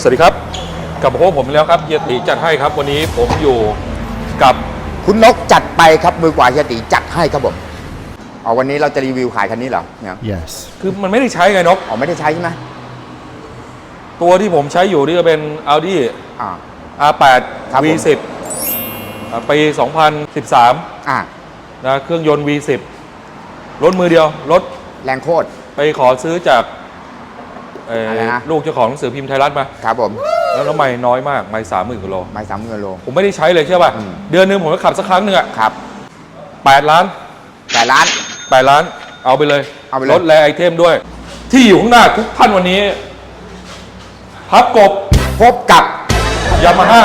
สวัสดีครับกลับมาพบผมอีกแล้วครับเฮียตีจัดให้ครับ วันนี้ผมอยู่กับคุณนกจัดไปครับมือกว่าเฮียตีจัดให้ครับผมเอาวันนี้เราจะรีวิวขายคันนี้เหรอเนี่ย Yes. คือมันไม่ได้ใช้ไงนก อ๋อไม่ได้ใช้ใช่ไหมตัวที่ผมใช้อยู่นี่ก็เป็น Audi อ่า R8 ครับผม V10 อ่าปี 2013อ่านะเครื่องยนต์ V10 รถมือเดียว รถแรงโคตร ไปขอซื้อจาก เอ่ออะไรนะ ลูกเจ้าของหนังสือพิมพ์ไทยรัฐมา ครับผมแล้วน้ำไม่น้อยมากไม่สามหมื่นกิโล ไม่สามกิโล ผมไม่ได้ใช้เลยใช่ป่ะ อืม เดือนหนึงผมก็ขับสักครั้งหนึ่งอะครับแปดล้านแต่ร้าน แปดล้าน เอาไปเลยเอาไปเลย ลดแลไอเทมด้วย ที่อยู่ข้างหน้าทุกท่านวันนี้ พับกบพบกับ ยามาฮ่า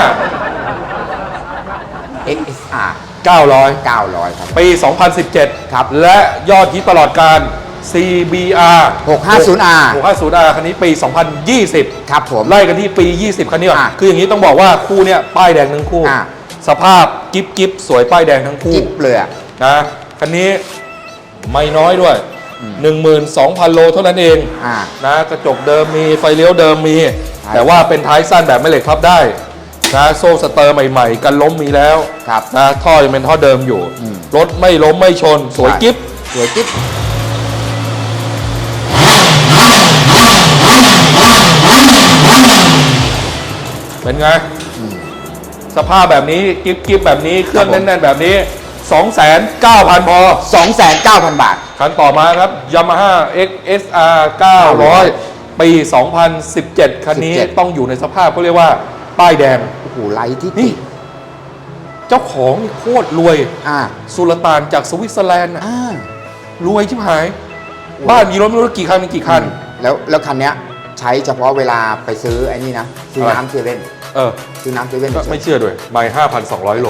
XSR 900 900 ครับ ปี 2017 ครับ และยอดฮิตตลอดการ CBR 650R 650R คันนี้ปี 2020 ครับผม ไล่กันที่ปี 20 คันนี้ก่อนอะคืออย่างนี้ต้องบอกว่าคู่เนี้ยป้ายแดงทั้งคู่อะสภาพกิ๊บกิ๊บสวยป้ายแดงทั้งคู่จิ๊บเลยอะนะคันนี้ไม่น้อยด้วย 12,000 โลเท่านั้นเองอ่านะกระจกเดิมมีไฟเลี้ยวเดิมมีใช่แต่ว่าเป็นท้ายสั้นแบบไม่เหล็กพับได้นะโซ่สเตอร์ใหม่ๆ กันล้มมีแล้วครับนะท่อยังเป็นท่อเดิมอยู่อืมรถไม่ล้มไม่ชน สวยใช่กิ๊บสวยจิ๊บ เป็นไง สภาพแบบนี้กิ๊บกิ๊บแบบนี้เครื่องแน่นๆแบบนี้ 29,000 พอ 2,900 บาท คันต่อมาครับ Yamaha XSR 900 ปี 2017 คันนี้17 ต้องอยู่ในสภาพเขาเรียกว่า ป้ายแดง โอ้โหไลท์ที่นี่ ติดเจ้าของนี่โคตรรวย อ่าสุลต่านจากสวิตเซอร์แลนด์น่ะอ่ารวยชิบหาย บ้านมีรถไม่รู้กี่คันมีกี่คัน แล้วแล้วคันเนี้ย ใช้เฉพาะเวลาไปซื้อไอ้นี่นะซื้ออะไรน้ำเซเว่นเออซื้อน้ำเซเว่นก็ไม่เชื่อด้วยใหม่5,200 โล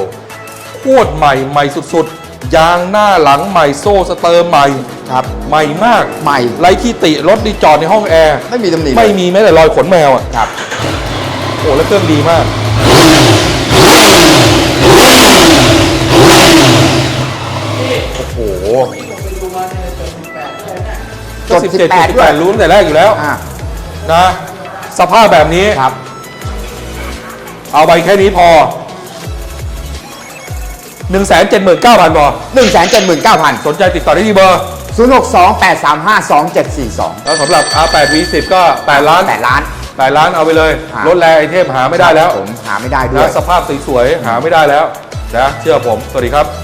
โคตรใหม่ใหม่สุดๆ ยางหน้าหลังใหม่โซ่สเตอร์ใหม่ครับใหม่มากใหม่ไรที่ติรถดีจอดในห้องแอร์ไม่มีตำหนิเลยไม่มีแม้แต่รอยขนแมวอะครับโอ้แล้วเครื่องดีมาก โอ้โหจด17 18ด้วย18รู้ตั้งแต่แรกอยู่แล้วอ่า นะ สภาพแบบนี้ ครับ เอาไปแค่นี้พอ 179,000พอ179,000 สนใจติดต่อได้ที่เบอร์ 062 835 2742 แล้วสำหรับ R8 V10 ก็ 8 ล้าน 8 ล้าน 8 ล้านเอาไปเลยอะรถแรงไอเทมหาไม่ได้แล้วผมหาไม่ได้ด้วย นะสภาพสวยๆหาไม่ได้แล้วนะเชื่อผม สวัสดีครับ